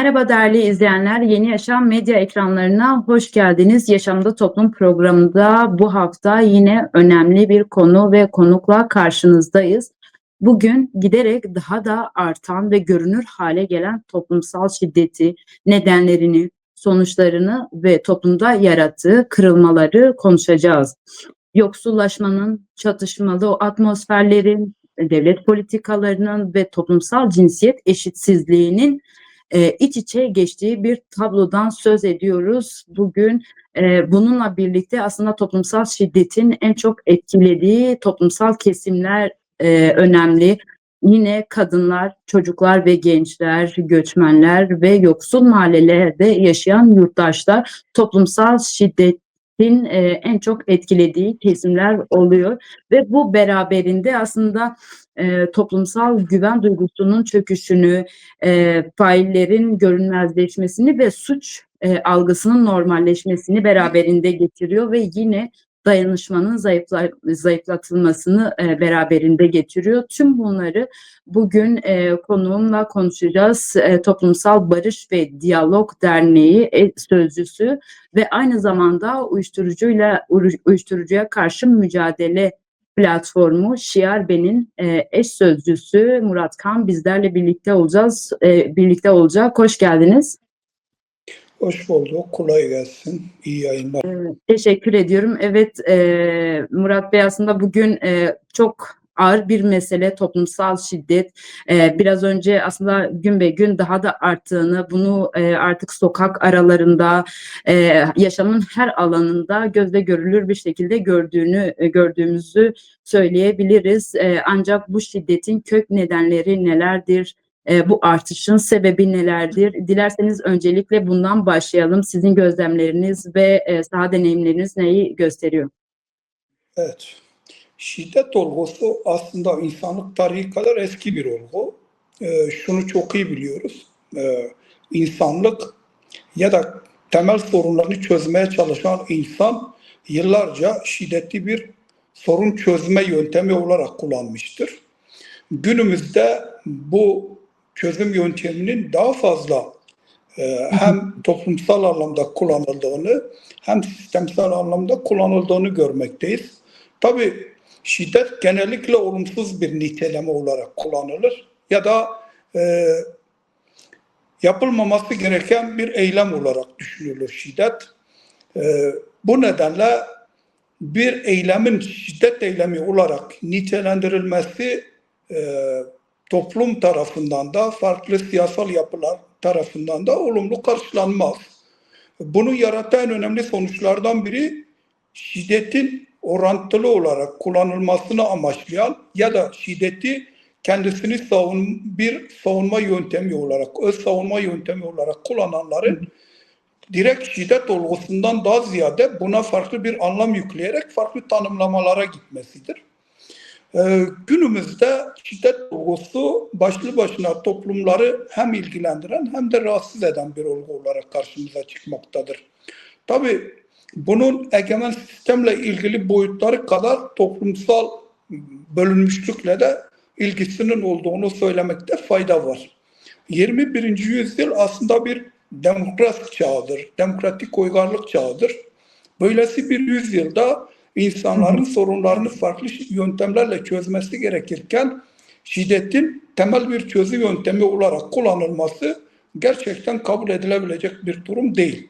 Merhaba değerli izleyenler, Yeni Yaşam medya ekranlarına hoş geldiniz. Yaşamda Toplum programında bu hafta yine önemli bir konu ve konukla karşınızdayız. Bugün giderek daha da artan ve görünür hale gelen toplumsal şiddeti, nedenlerini, sonuçlarını ve toplumda yarattığı kırılmaları konuşacağız. Yoksullaşmanın, çatışmalı atmosferlerin, devlet politikalarının ve toplumsal cinsiyet eşitsizliğinin e, iç içe geçtiği bir tablodan söz ediyoruz. Bugün e, bununla birlikte aslında toplumsal şiddetin en çok etkilediği toplumsal kesimler e, önemli. Yine kadınlar, çocuklar ve gençler, göçmenler ve yoksul mahallelerde yaşayan yurttaşlar toplumsal şiddetin e, en çok etkilediği kesimler oluyor. Ve bu beraberinde aslında e, toplumsal güven duygusunun çöküşünü, e, faillerin görünmezleşmesini ve suç e, algısının normalleşmesini beraberinde getiriyor ve yine dayanışmanın zayıfla, zayıflatılmasını e, beraberinde getiriyor. Tüm bunları bugün e, konuğumla konuşacağız. E, Toplumsal Barış ve Diyalog Derneği e, sözcüsü ve aynı zamanda uyuşturucuyla uyuşturucuya karşı mücadele platformu Şiar Ben'in e, eş sözcüsü Murat Kan bizlerle birlikte olacağız. E, birlikte olacak. Hoş geldiniz. Hoş bulduk. Kolay gelsin. İyi yayınlar. E, teşekkür ediyorum. Evet e, Murat Bey aslında bugün e, çok ağır bir mesele toplumsal şiddet. Ee, biraz önce aslında gün be gün daha da arttığını, bunu e, artık sokak aralarında, e, yaşamın her alanında gözle görülür bir şekilde gördüğünü e, gördüğümüzü söyleyebiliriz. E, ancak bu şiddetin kök nedenleri nelerdir? E, bu artışın sebebi nelerdir? Dilerseniz öncelikle bundan başlayalım. Sizin gözlemleriniz ve e, saha deneyimleriniz neyi gösteriyor? Evet. Şiddet olgusu aslında insanlık tarihi kadar eski bir olgu. Ee, şunu çok iyi biliyoruz. Ee, insanlık ya da temel sorunlarını çözmeye çalışan insan yıllarca şiddetli bir sorun çözme yöntemi olarak kullanmıştır. Günümüzde bu çözüm yönteminin daha fazla e, hem toplumsal anlamda kullanıldığını hem sistemsel anlamda kullanıldığını görmekteyiz. Tabii şiddet genellikle olumsuz bir niteleme olarak kullanılır ya da e, yapılmaması gereken bir eylem olarak düşünülür şiddet. E, bu nedenle bir eylemin şiddet eylemi olarak nitelendirilmesi e, toplum tarafından da farklı siyasal yapılar tarafından da olumlu karşılanmaz. Bunu yaratan önemli sonuçlardan biri şiddetin orantılı olarak kullanılmasını amaçlayan ya da şiddeti kendisini savun bir savunma yöntemi olarak, öz savunma yöntemi olarak kullananların direkt şiddet olgusundan daha ziyade buna farklı bir anlam yükleyerek farklı tanımlamalara gitmesidir. Ee, günümüzde şiddet olgusu başlı başına toplumları hem ilgilendiren hem de rahatsız eden bir olgu olarak karşımıza çıkmaktadır. Tabii bunun egemen sistemle ilgili boyutları kadar toplumsal bölünmüşlükle de ilgisinin olduğunu söylemekte fayda var. 21. yüzyıl aslında bir demokrat çağıdır, demokratik uygarlık çağıdır. Böylesi bir yüzyılda insanların sorunlarını farklı yöntemlerle çözmesi gerekirken şiddetin temel bir çözüm yöntemi olarak kullanılması gerçekten kabul edilebilecek bir durum değil.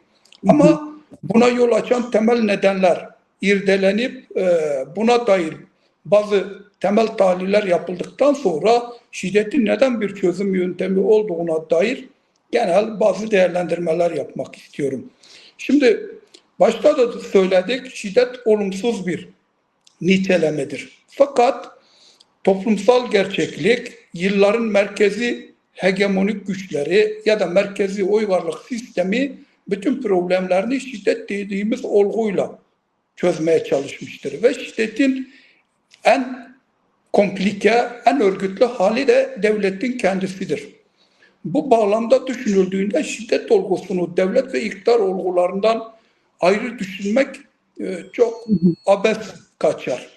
Ama Buna yol açan temel nedenler irdelenip e, buna dair bazı temel tahliller yapıldıktan sonra şiddetin neden bir çözüm yöntemi olduğuna dair genel bazı değerlendirmeler yapmak istiyorum. Şimdi başta da söyledik şiddet olumsuz bir nitelemedir. Fakat toplumsal gerçeklik yılların merkezi hegemonik güçleri ya da merkezi uygarlık sistemi bütün problemlerini şiddet dediğimiz olguyla çözmeye çalışmıştır. Ve şiddetin en komplike, en örgütlü hali de devletin kendisidir. Bu bağlamda düşünüldüğünde şiddet olgusunu devlet ve iktidar olgularından ayrı düşünmek e, çok abes kaçar.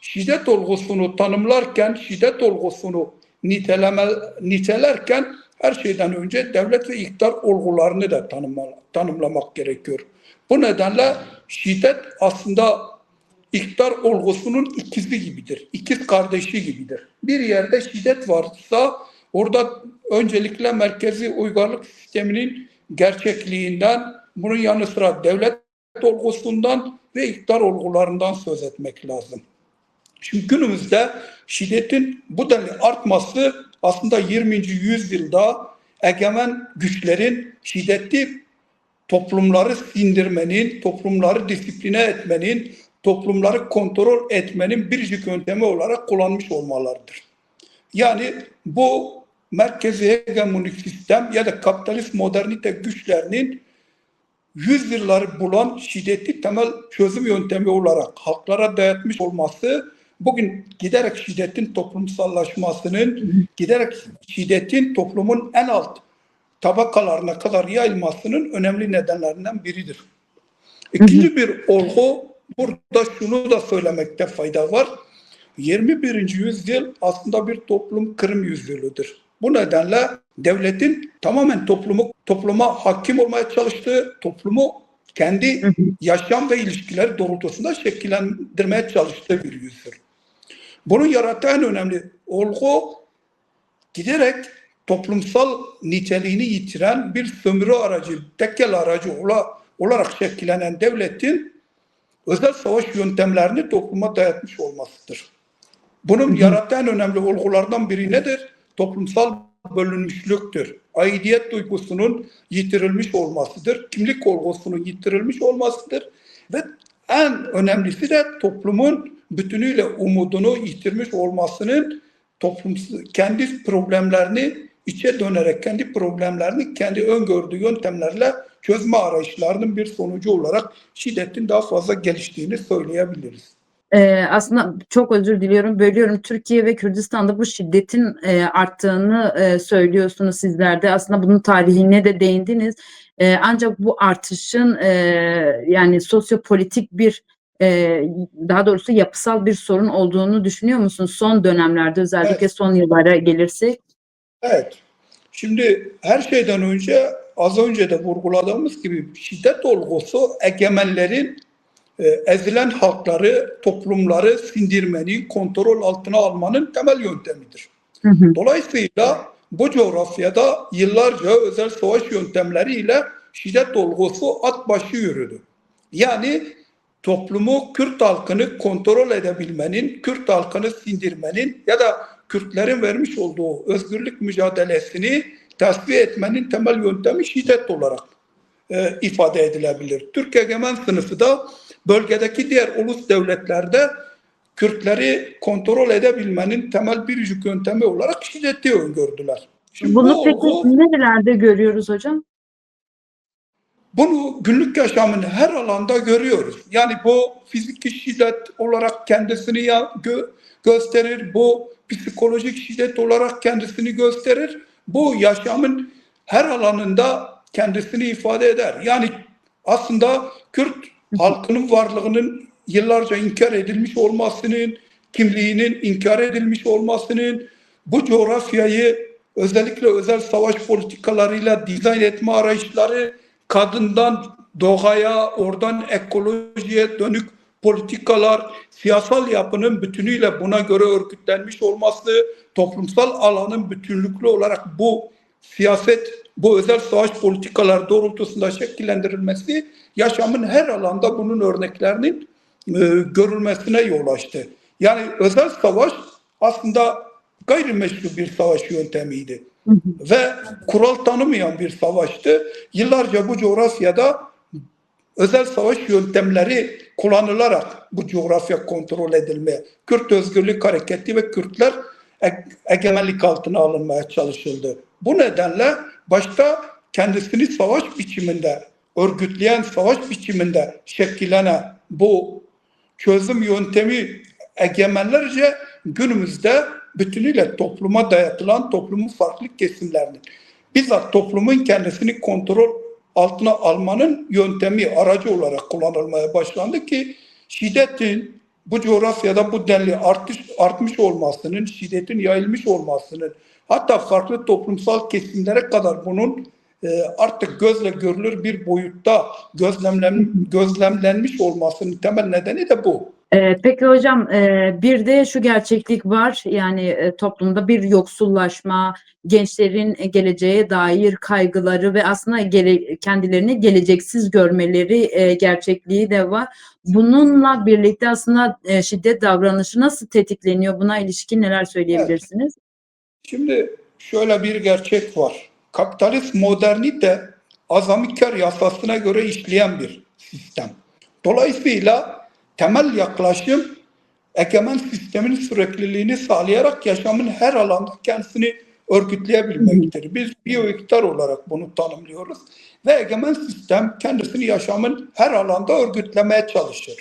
Şiddet olgusunu tanımlarken, şiddet olgusunu niteleme, nitelerken her şeyden önce devlet ve iktidar olgularını da tanıma, tanımlamak gerekiyor. Bu nedenle şiddet aslında iktidar olgusunun ikizi gibidir. İkiz kardeşi gibidir. Bir yerde şiddet varsa orada öncelikle merkezi uygarlık sisteminin gerçekliğinden, bunun yanı sıra devlet olgusundan ve iktidar olgularından söz etmek lazım. Şimdi günümüzde şiddetin bu denli artması aslında 20. yüzyılda egemen güçlerin şiddetli toplumları sindirmenin, toplumları disipline etmenin, toplumları kontrol etmenin biricik yöntemi olarak kullanmış olmalarıdır. Yani bu merkezi hegemonik sistem ya da kapitalist modernite güçlerinin yüzyılları bulan şiddeti temel çözüm yöntemi olarak halklara dayatmış olması bugün giderek şiddetin toplumsallaşmasının, giderek şiddetin toplumun en alt tabakalarına kadar yayılmasının önemli nedenlerinden biridir. İkinci bir olgu, burada şunu da söylemekte fayda var. 21. yüzyıl aslında bir toplum kırım yüzyılıdır. Bu nedenle devletin tamamen toplumu topluma hakim olmaya çalıştığı, toplumu kendi yaşam ve ilişkiler doğrultusunda şekillendirmeye çalıştığı bir yüzyıl. Bunu yarattığı en önemli olgu giderek toplumsal niteliğini yitiren bir sömürü aracı, tekel aracı olarak şekillenen devletin özel savaş yöntemlerini topluma dayatmış olmasıdır. Bunun yarattığı en önemli olgulardan biri nedir? Toplumsal bölünmüşlüktür. Aidiyet duygusunun yitirilmiş olmasıdır. Kimlik olgusunun yitirilmiş olmasıdır. Ve en önemlisi de toplumun bütünüyle umudunu yitirmiş olmasının toplum kendi problemlerini içe dönerek kendi problemlerini kendi öngördüğü yöntemlerle çözme arayışlarının bir sonucu olarak şiddetin daha fazla geliştiğini söyleyebiliriz. Ee, aslında çok özür diliyorum, bölüyorum. Türkiye ve Kürdistan'da bu şiddetin e, arttığını e, söylüyorsunuz sizler de. Aslında bunun tarihine de değindiniz. E, ancak bu artışın e, yani sosyopolitik bir e, daha doğrusu yapısal bir sorun olduğunu düşünüyor musunuz? Son dönemlerde özellikle Evet. son yıllara gelirsek. Evet. Şimdi her şeyden önce az önce de vurguladığımız gibi şiddet olgusu egemenlerin e, ezilen halkları, toplumları sindirmenin, kontrol altına almanın temel yöntemidir. Hı hı. Dolayısıyla bu coğrafyada yıllarca özel savaş yöntemleriyle şiddet olgusu at başı yürüdü. Yani toplumu, Kürt halkını kontrol edebilmenin, Kürt halkını sindirmenin ya da Kürtlerin vermiş olduğu özgürlük mücadelesini tasfiye etmenin temel yöntemi şiddet olarak e, ifade edilebilir. Türk egemen sınıfı da bölgedeki diğer ulus devletlerde Kürtleri kontrol edebilmenin temel biricik yöntemi olarak şiddeti öngördüler. Şimdi Bunu bu peki olgu- nerelerde görüyoruz hocam? Bunu günlük yaşamın her alanda görüyoruz. Yani bu fiziki şiddet olarak kendisini ya gö- gösterir, bu psikolojik şiddet olarak kendisini gösterir. Bu yaşamın her alanında kendisini ifade eder. Yani aslında Kürt halkının varlığının yıllarca inkar edilmiş olmasının, kimliğinin inkar edilmiş olmasının, bu coğrafyayı özellikle özel savaş politikalarıyla dizayn etme arayışları, kadından doğaya, oradan ekolojiye dönük politikalar, siyasal yapının bütünüyle buna göre örgütlenmiş olması, toplumsal alanın bütünlüklü olarak bu siyaset, bu özel savaş politikalar doğrultusunda şekillendirilmesi yaşamın her alanda bunun örneklerinin e, görülmesine yol açtı. Yani özel savaş aslında gayrimeşru bir savaş yöntemiydi ve kural tanımayan bir savaştı. Yıllarca bu coğrafyada özel savaş yöntemleri kullanılarak bu coğrafya kontrol edilmeye, Kürt Özgürlük Hareketi ve Kürtler e- egemenlik altına alınmaya çalışıldı. Bu nedenle başta kendisini savaş biçiminde örgütleyen savaş biçiminde şekillenen bu çözüm yöntemi egemenlerce günümüzde bütünüyle topluma dayatılan toplumun farklı kesimlerinin bizzat toplumun kendisini kontrol altına almanın yöntemi aracı olarak kullanılmaya başlandı ki şiddetin bu coğrafyada bu denli artış, artmış olmasının, şiddetin yayılmış olmasının hatta farklı toplumsal kesimlere kadar bunun e, artık gözle görülür bir boyutta gözlemlen, gözlemlenmiş olmasının temel nedeni de bu. Ee, peki hocam e, bir de şu gerçeklik var yani e, toplumda bir yoksullaşma, gençlerin e, geleceğe dair kaygıları ve aslında gele, kendilerini geleceksiz görmeleri e, gerçekliği de var. Bununla birlikte aslında e, şiddet davranışı nasıl tetikleniyor? Buna ilişkin neler söyleyebilirsiniz? Şimdi şöyle bir gerçek var. Kapitalist modernite azami kar yasasına göre işleyen bir sistem. Dolayısıyla temel yaklaşım egemen sistemin sürekliliğini sağlayarak yaşamın her alanda kendisini örgütleyebilmektir. Biz biyoiktar olarak bunu tanımlıyoruz ve egemen sistem kendisini yaşamın her alanda örgütlemeye çalışır.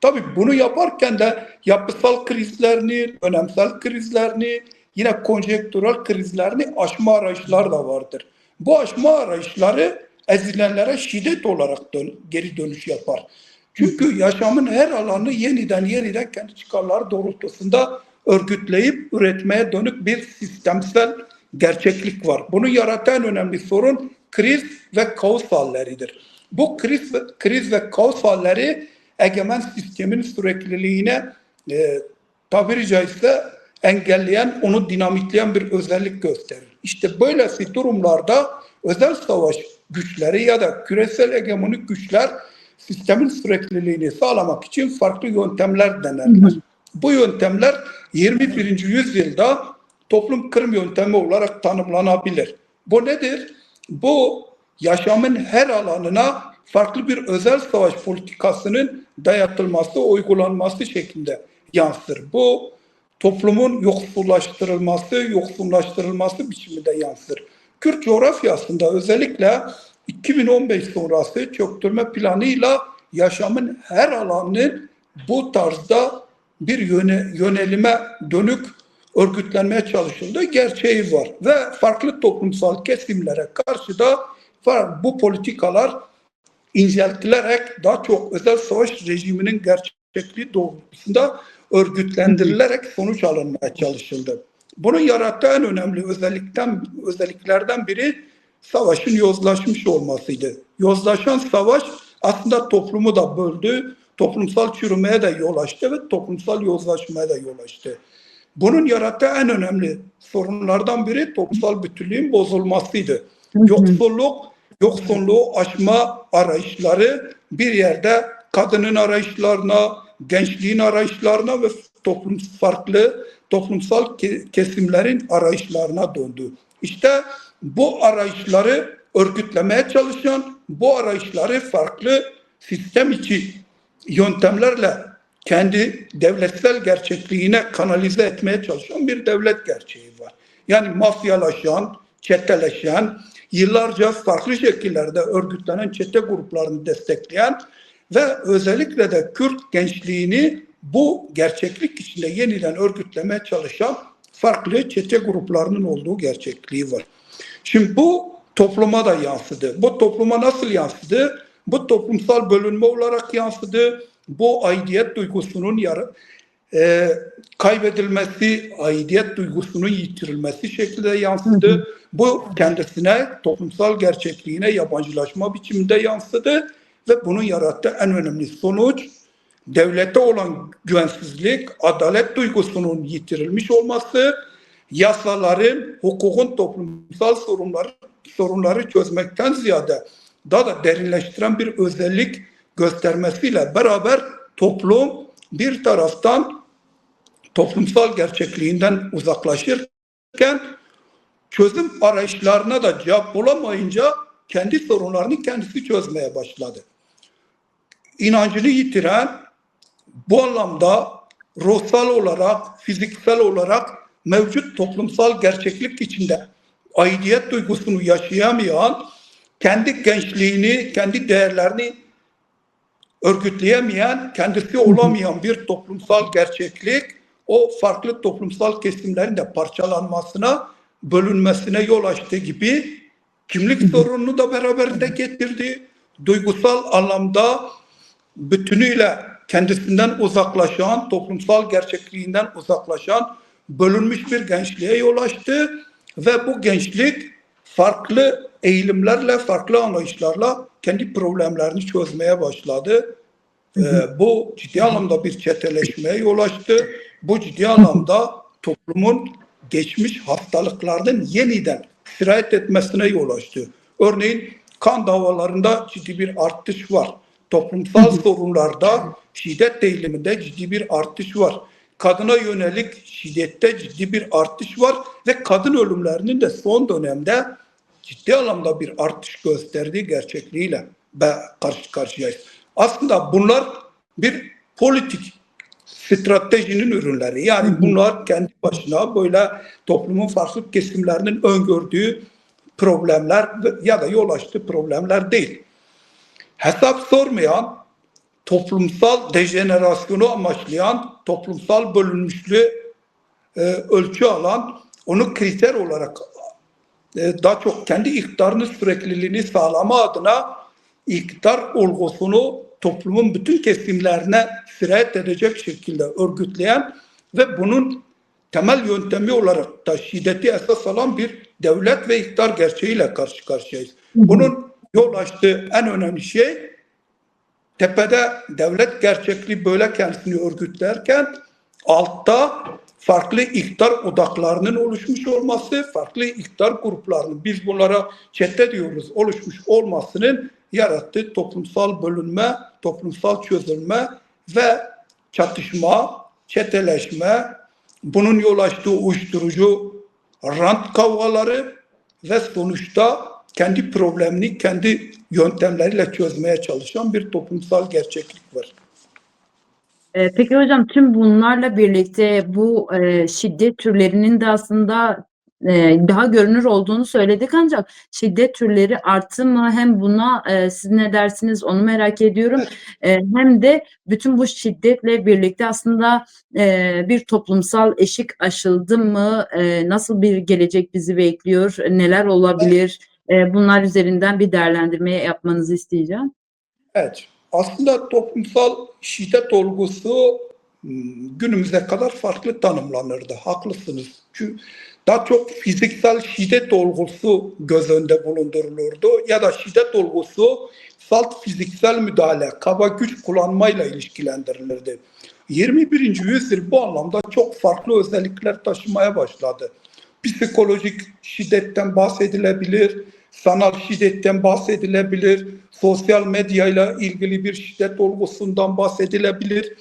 Tabii bunu yaparken de yapısal krizlerini, önemsel krizlerini, yine konjektürel krizlerini aşma arayışlar da vardır. Bu aşma arayışları ezilenlere şiddet olarak dön geri dönüş yapar. Çünkü yaşamın her alanı yeniden yeniden kendi çıkarları doğrultusunda örgütleyip üretmeye dönük bir sistemsel gerçeklik var. Bunu yaratan önemli sorun kriz ve kaos halleridir. Bu kriz ve, kriz ve kaos halleri egemen sistemin sürekliliğine e, tabiri caizse engelleyen, onu dinamitleyen bir özellik gösterir. İşte böylesi durumlarda özel savaş güçleri ya da küresel hegemonik güçler sistemin sürekliliğini sağlamak için farklı yöntemler denerler. Bu yöntemler 21. yüzyılda toplum kırım yöntemi olarak tanımlanabilir. Bu nedir? Bu yaşamın her alanına farklı bir özel savaş politikasının dayatılması, uygulanması şeklinde yansır. Bu toplumun yoksullaştırılması, yoksullaştırılması biçiminde yansır. Kürt coğrafyasında özellikle 2015 sonrası çöktürme planıyla yaşamın her alanının bu tarzda bir yöne, yönelime dönük örgütlenmeye çalışıldığı gerçeği var. Ve farklı toplumsal kesimlere karşı da bu politikalar inceltilerek daha çok özel savaş rejiminin gerçekliği doğrultusunda örgütlendirilerek sonuç alınmaya çalışıldı. Bunun yarattığı en önemli özellikten özelliklerden biri savaşın yozlaşmış olmasıydı. Yozlaşan savaş aslında toplumu da böldü, toplumsal çürümeye de yol açtı ve toplumsal yozlaşmaya da yol açtı. Bunun yarattığı en önemli sorunlardan biri toplumsal bütünlüğün bozulmasıydı. Yoksulluk, yoksulluğu aşma arayışları bir yerde kadının arayışlarına, gençliğin arayışlarına ve toplum farklı toplumsal kesimlerin arayışlarına döndü. İşte bu arayışları örgütlemeye çalışan, bu arayışları farklı sistem içi yöntemlerle kendi devletsel gerçekliğine kanalize etmeye çalışan bir devlet gerçeği var. Yani mafyalaşan, çeteleşen, yıllarca farklı şekillerde örgütlenen çete gruplarını destekleyen ve özellikle de Kürt gençliğini bu gerçeklik içinde yeniden örgütlemeye çalışan farklı çete gruplarının olduğu gerçekliği var. Şimdi bu topluma da yansıdı. Bu topluma nasıl yansıdı? Bu toplumsal bölünme olarak yansıdı. Bu aidiyet duygusunun yarı, e, kaybedilmesi, aidiyet duygusunun yitirilmesi şeklinde yansıdı. Bu kendisine, toplumsal gerçekliğine yabancılaşma biçiminde yansıdı ve bunun yarattığı en önemli sonuç devlete olan güvensizlik, adalet duygusunun yitirilmiş olması, yasaların, hukukun toplumsal sorunları, sorunları çözmekten ziyade daha da derinleştiren bir özellik göstermesiyle beraber toplum bir taraftan toplumsal gerçekliğinden uzaklaşırken çözüm arayışlarına da cevap bulamayınca kendi sorunlarını kendisi çözmeye başladı. İnancını yitiren bu anlamda ruhsal olarak, fiziksel olarak mevcut toplumsal gerçeklik içinde aidiyet duygusunu yaşayamayan, kendi gençliğini, kendi değerlerini örgütleyemeyen, kendisi olamayan bir toplumsal gerçeklik o farklı toplumsal kesimlerin de parçalanmasına, bölünmesine yol açtığı gibi kimlik sorununu da beraberinde getirdi. Duygusal anlamda bütünüyle kendisinden uzaklaşan, toplumsal gerçekliğinden uzaklaşan, bölünmüş bir gençliğe yol açtı ve bu gençlik farklı eğilimlerle, farklı anlayışlarla kendi problemlerini çözmeye başladı. Ee, bu ciddi anlamda bir çeteleşmeye yol açtı. Bu ciddi anlamda toplumun geçmiş hastalıklarının yeniden sirayet etmesine yol açtı. Örneğin kan davalarında ciddi bir artış var. Toplumsal sorunlarda şiddet eğiliminde ciddi bir artış var. Kadına yönelik şiddette ciddi bir artış var ve kadın ölümlerinin de son dönemde ciddi anlamda bir artış gösterdiği gerçekliğiyle karşı karşıyayız. Aslında bunlar bir politik stratejinin ürünleri. Yani bunlar kendi başına böyle toplumun farklı kesimlerinin öngördüğü problemler ya da yol açtığı problemler değil. Hesap sormayan, toplumsal dejenerasyonu amaçlayan, toplumsal bölünmüşlüğü e, ölçü alan, onu kriter olarak e, daha çok kendi iktidarının sürekliliğini sağlama adına iktidar olgusunu toplumun bütün kesimlerine sirayet edecek şekilde örgütleyen ve bunun temel yöntemi olarak da şiddeti esas alan bir devlet ve iktidar gerçeğiyle karşı karşıyayız. Bunun yol açtığı en önemli şey tepede devlet gerçekliği böyle kendisini örgütlerken altta farklı iktidar odaklarının oluşmuş olması, farklı iktidar gruplarının biz bunlara çete diyoruz oluşmuş olmasının yarattığı toplumsal bölünme, toplumsal çözülme ve çatışma, çeteleşme, bunun yol açtığı uyuşturucu rant kavgaları ve sonuçta kendi problemini kendi yöntemleriyle çözmeye çalışan bir toplumsal gerçeklik var. Ee, peki hocam tüm bunlarla birlikte bu e, şiddet türlerinin de aslında e, daha görünür olduğunu söyledik. Ancak şiddet türleri arttı mı? Hem buna e, siz ne dersiniz? Onu merak ediyorum. E, hem de bütün bu şiddetle birlikte aslında e, bir toplumsal eşik aşıldı mı? E, nasıl bir gelecek bizi bekliyor? Neler olabilir E, bunlar üzerinden bir değerlendirme yapmanızı isteyeceğim. Evet. Aslında toplumsal şiddet olgusu hmm, günümüze kadar farklı tanımlanırdı. Haklısınız. Çünkü daha çok fiziksel şiddet olgusu göz önünde bulundurulurdu ya da şiddet olgusu salt fiziksel müdahale, kaba güç kullanmayla ilişkilendirilirdi. 21. yüzyıl bu anlamda çok farklı özellikler taşımaya başladı. Psikolojik şiddetten bahsedilebilir, sanal şiddetten bahsedilebilir, sosyal medyayla ilgili bir şiddet olgusundan bahsedilebilir.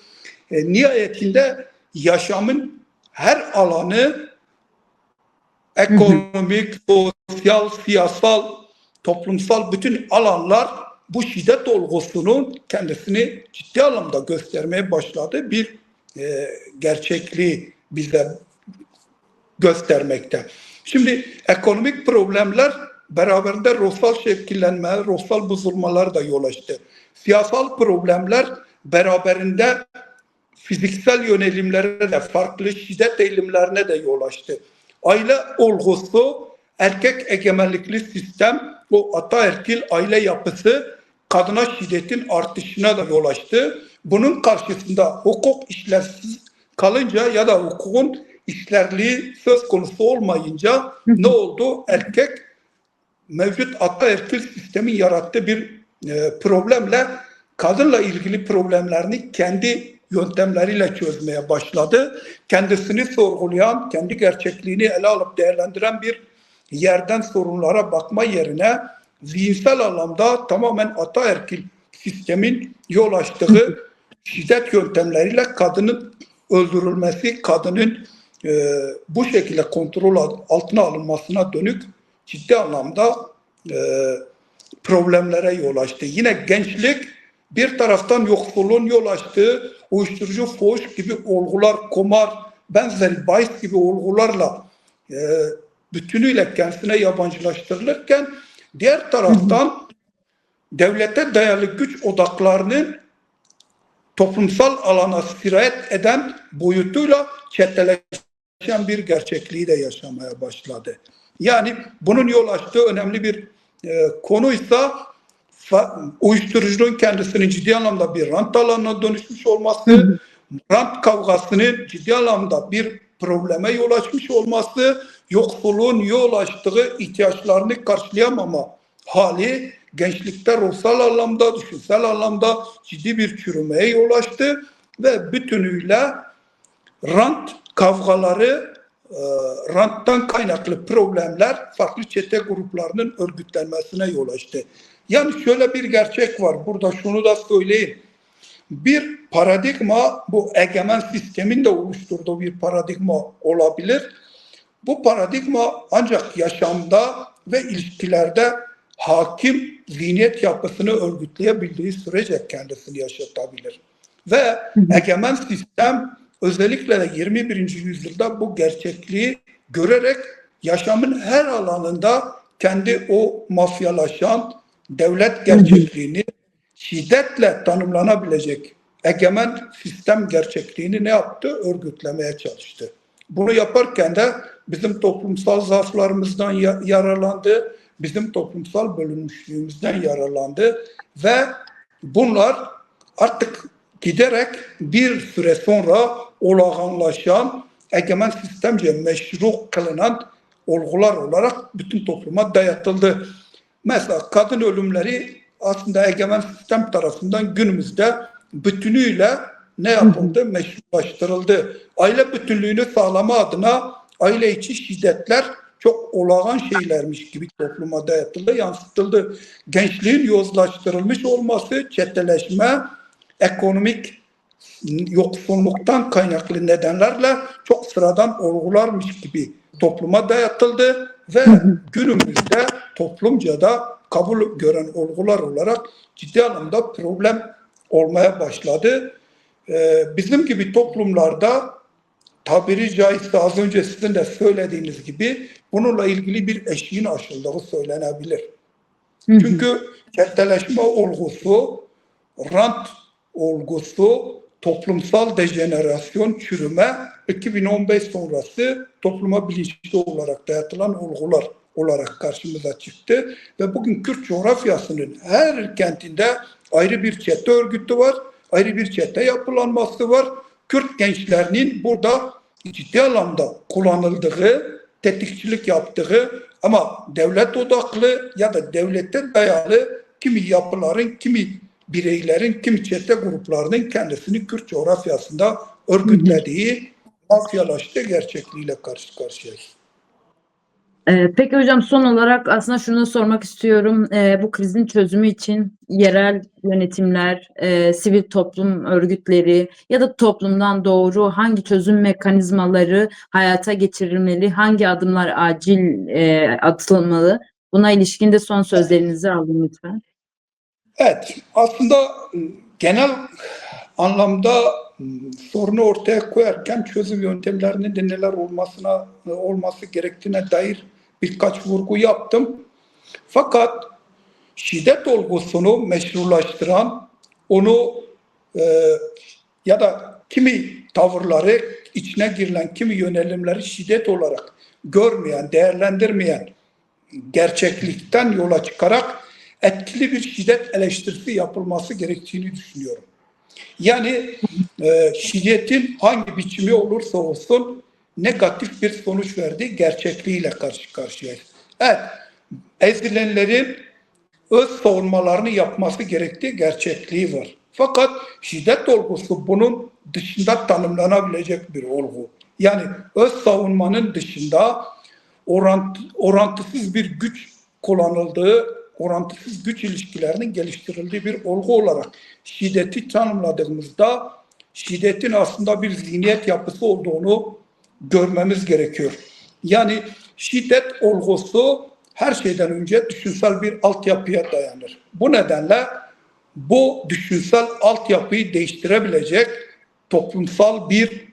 E, nihayetinde yaşamın her alanı ekonomik, sosyal, siyasal, toplumsal bütün alanlar bu şiddet olgusunun kendisini ciddi anlamda göstermeye başladı. Bir e, gerçekliği bize göstermekte. Şimdi ekonomik problemler beraberinde ruhsal şekillenme, ruhsal bozulmalar da yol açtı. Siyasal problemler beraberinde fiziksel yönelimlere de farklı şiddet eğilimlerine de yol açtı. Aile olgusu erkek egemenlikli sistem, o ataerkil aile yapısı kadına şiddetin artışına da yol açtı. Bunun karşısında hukuk işlevsiz kalınca ya da hukukun işlerliği söz konusu olmayınca ne oldu? Erkek mevcut ataerkil sistemin yarattığı bir e, problemle kadınla ilgili problemlerini kendi yöntemleriyle çözmeye başladı. Kendisini sorgulayan, kendi gerçekliğini ele alıp değerlendiren bir yerden sorunlara bakma yerine zihinsel anlamda tamamen ataerkil sistemin yol açtığı şiddet yöntemleriyle kadının öldürülmesi, kadının e, bu şekilde kontrol altına alınmasına dönük ciddi anlamda e, problemlere yol açtı. Yine gençlik bir taraftan yoksulluğun yol açtığı uyuşturucu, fuhuş gibi olgular, kumar, benzeri bahis gibi olgularla e, bütünüyle kendisine yabancılaştırılırken diğer taraftan devlete dayalı güç odaklarının toplumsal alana sirayet eden boyutuyla çeteleşen bir gerçekliği de yaşamaya başladı. Yani bunun yol açtığı önemli bir e, konuysa uyuşturucunun kendisinin ciddi anlamda bir rant alanına dönüşmüş olması, rant kavgasının ciddi anlamda bir probleme yol açmış olması, yoksulluğun yol açtığı ihtiyaçlarını karşılayamama hali gençlikte ruhsal anlamda, düşünsel anlamda ciddi bir çürümeye yol açtı ve bütünüyle rant kavgaları, ranttan kaynaklı problemler farklı çete gruplarının örgütlenmesine yol açtı. Yani şöyle bir gerçek var. Burada şunu da söyleyeyim. Bir paradigma bu egemen sistemin de oluşturduğu bir paradigma olabilir. Bu paradigma ancak yaşamda ve ilişkilerde hakim zihniyet yapısını örgütleyebildiği sürece kendisini yaşatabilir. Ve egemen sistem özellikle de 21. yüzyılda bu gerçekliği görerek yaşamın her alanında kendi o mafyalaşan devlet gerçekliğini şiddetle tanımlanabilecek egemen sistem gerçekliğini ne yaptı? Örgütlemeye çalıştı. Bunu yaparken de bizim toplumsal zaaflarımızdan ya- yararlandı, bizim toplumsal bölünmüşlüğümüzden yararlandı ve bunlar artık giderek bir süre sonra olağanlaşan, egemen sistemce meşru kılınan olgular olarak bütün topluma dayatıldı. Mesela kadın ölümleri aslında egemen sistem tarafından günümüzde bütünüyle ne yapıldı? Meşrulaştırıldı. Aile bütünlüğünü sağlama adına aile içi şiddetler çok olağan şeylermiş gibi topluma dayatıldı, yansıtıldı. Gençliğin yozlaştırılmış olması, çeteleşme, ekonomik yoksulluktan kaynaklı nedenlerle çok sıradan olgularmış gibi topluma dayatıldı ve günümüzde toplumca da kabul gören olgular olarak ciddi anlamda problem olmaya başladı. Ee, bizim gibi toplumlarda tabiri caizse az önce sizin de söylediğiniz gibi bununla ilgili bir eşiğin aşıldığı söylenebilir. Çünkü çeteleşme olgusu, rant olgusu, toplumsal dejenerasyon, çürüme 2015 sonrası topluma bilinçli olarak dayatılan olgular olarak karşımıza çıktı. Ve bugün Kürt coğrafyasının her kentinde ayrı bir çete örgütü var, ayrı bir çete yapılanması var. Kürt gençlerinin burada ciddi anlamda kullanıldığı, tetikçilik yaptığı ama devlet odaklı ya da devlete dayalı kimi yapıların, kimi bireylerin, kimi çete gruplarının kendisini Kürt coğrafyasında örgütlediği mafyalaştığı gerçekliğiyle karşı karşıyayız. Ee, peki hocam son olarak aslında şunu sormak istiyorum. Ee, bu krizin çözümü için yerel yönetimler, e, sivil toplum örgütleri ya da toplumdan doğru hangi çözüm mekanizmaları hayata geçirilmeli, hangi adımlar acil e, atılmalı? Buna ilişkin de son sözlerinizi alın lütfen. Evet, aslında genel anlamda sorunu ortaya koyarken çözüm yöntemlerinin de neler olmasına olması gerektiğine dair birkaç vurgu yaptım. Fakat şiddet olgusunu meşrulaştıran, onu e, ya da kimi tavırları içine girilen kimi yönelimleri şiddet olarak görmeyen, değerlendirmeyen gerçeklikten yola çıkarak etkili bir şiddet eleştirisi yapılması gerektiğini düşünüyorum. Yani e, şiddetin hangi biçimi olursa olsun negatif bir sonuç verdiği gerçekliğiyle karşı karşıyayız. Evet, ezilenlerin öz savunmalarını yapması gerektiği gerçekliği var. Fakat şiddet olgusu bunun dışında tanımlanabilecek bir olgu. Yani öz savunmanın dışında orant, orantısız bir güç kullanıldığı, orantısız güç ilişkilerinin geliştirildiği bir olgu olarak şiddeti tanımladığımızda şiddetin aslında bir zihniyet yapısı olduğunu görmemiz gerekiyor. Yani şiddet olgusu her şeyden önce düşünsel bir altyapıya dayanır. Bu nedenle bu düşünsel altyapıyı değiştirebilecek toplumsal bir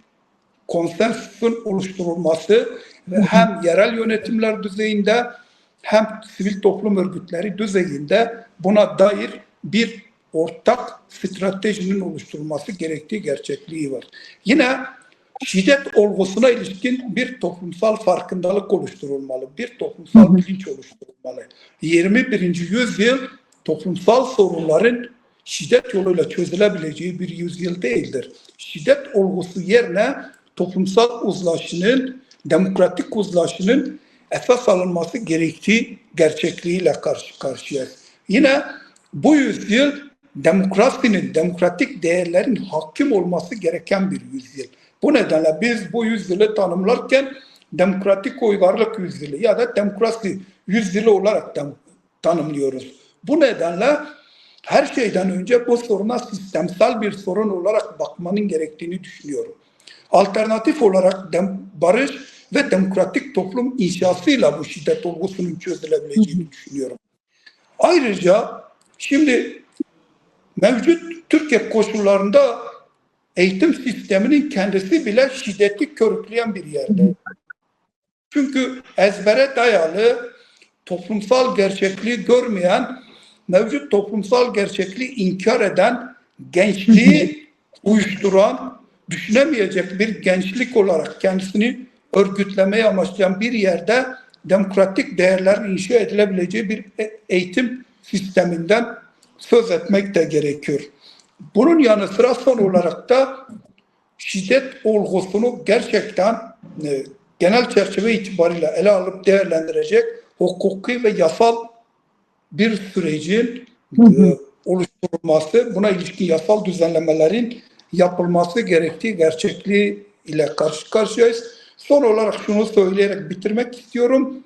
konsensüsün oluşturulması ve hem yerel yönetimler düzeyinde hem sivil toplum örgütleri düzeyinde buna dair bir ortak stratejinin oluşturulması gerektiği gerçekliği var. Yine şiddet olgusuna ilişkin bir toplumsal farkındalık oluşturulmalı, bir toplumsal bilinç oluşturulmalı. 21. yüzyıl toplumsal sorunların şiddet yoluyla çözülebileceği bir yüzyıl değildir. Şiddet olgusu yerine toplumsal uzlaşının demokratik uzlaşının esas alınması gerektiği gerçekliğiyle karşı karşıyayız. Yine bu yüzyıl demokrasinin, demokratik değerlerin hakim olması gereken bir yüzyıl. Bu nedenle biz bu yüzyılı tanımlarken demokratik uygarlık yüzyılı ya da demokrasi yüzyılı olarak tanımlıyoruz. Bu nedenle her şeyden önce bu soruna sistemsel bir sorun olarak bakmanın gerektiğini düşünüyorum. Alternatif olarak barış ve demokratik toplum inşasıyla bu şiddet olgusunun çözülebileceğini düşünüyorum. Ayrıca şimdi mevcut Türkiye koşullarında eğitim sisteminin kendisi bile şiddeti körükleyen bir yerde. Çünkü ezbere dayalı toplumsal gerçekliği görmeyen, mevcut toplumsal gerçekliği inkar eden, gençliği uyuşturan, düşünemeyecek bir gençlik olarak kendisini örgütlemeye amaçlayan bir yerde demokratik değerlerin inşa edilebileceği bir e- eğitim sisteminden söz etmek de gerekiyor. Bunun yanı sıra son olarak da şiddet olgusunu gerçekten e, genel çerçeve itibariyle ele alıp değerlendirecek hukuki ve yasal bir sürecin e, oluşturulması, buna ilişkin yasal düzenlemelerin yapılması gerektiği gerçekliği ile karşı karşıyayız. Son olarak şunu söyleyerek bitirmek istiyorum.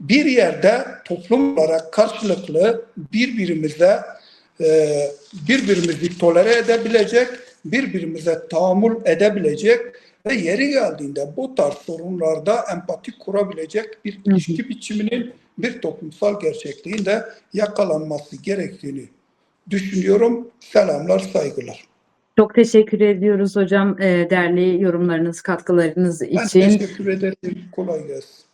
Bir yerde toplum olarak karşılıklı birbirimize e, birbirimizi tolere edebilecek, birbirimize tahammül edebilecek ve yeri geldiğinde bu tarz sorunlarda empati kurabilecek bir ilişki biçiminin bir toplumsal gerçekliğin de yakalanması gerektiğini düşünüyorum. Selamlar, saygılar. Çok teşekkür ediyoruz hocam değerli yorumlarınız, katkılarınız Ben için. teşekkür ederim. Kolay gelsin.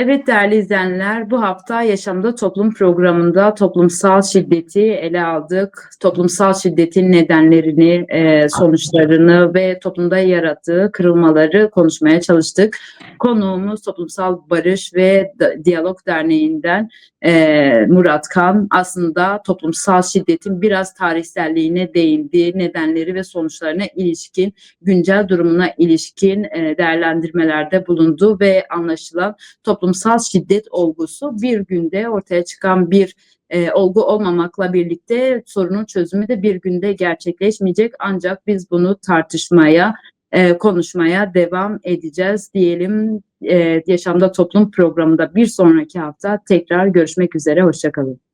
Evet değerli izleyenler, bu hafta Yaşamda Toplum programında toplumsal şiddeti ele aldık. Toplumsal şiddetin nedenlerini, e, sonuçlarını ve toplumda yarattığı kırılmaları konuşmaya çalıştık. Konuğumuz Toplumsal Barış ve Diyalog Derneği'nden e, Murat Kan aslında toplumsal şiddetin biraz tarihselliğine değindi, nedenleri ve sonuçlarına ilişkin, güncel durumuna ilişkin e, değerlendirmelerde bulundu ve anlaşılan toplumsal şiddet olgusu bir günde ortaya çıkan bir e, olgu olmamakla birlikte sorunun çözümü de bir günde gerçekleşmeyecek ancak biz bunu tartışmaya e, konuşmaya devam edeceğiz diyelim. E, Yaşamda Toplum programında bir sonraki hafta tekrar görüşmek üzere. Hoşçakalın.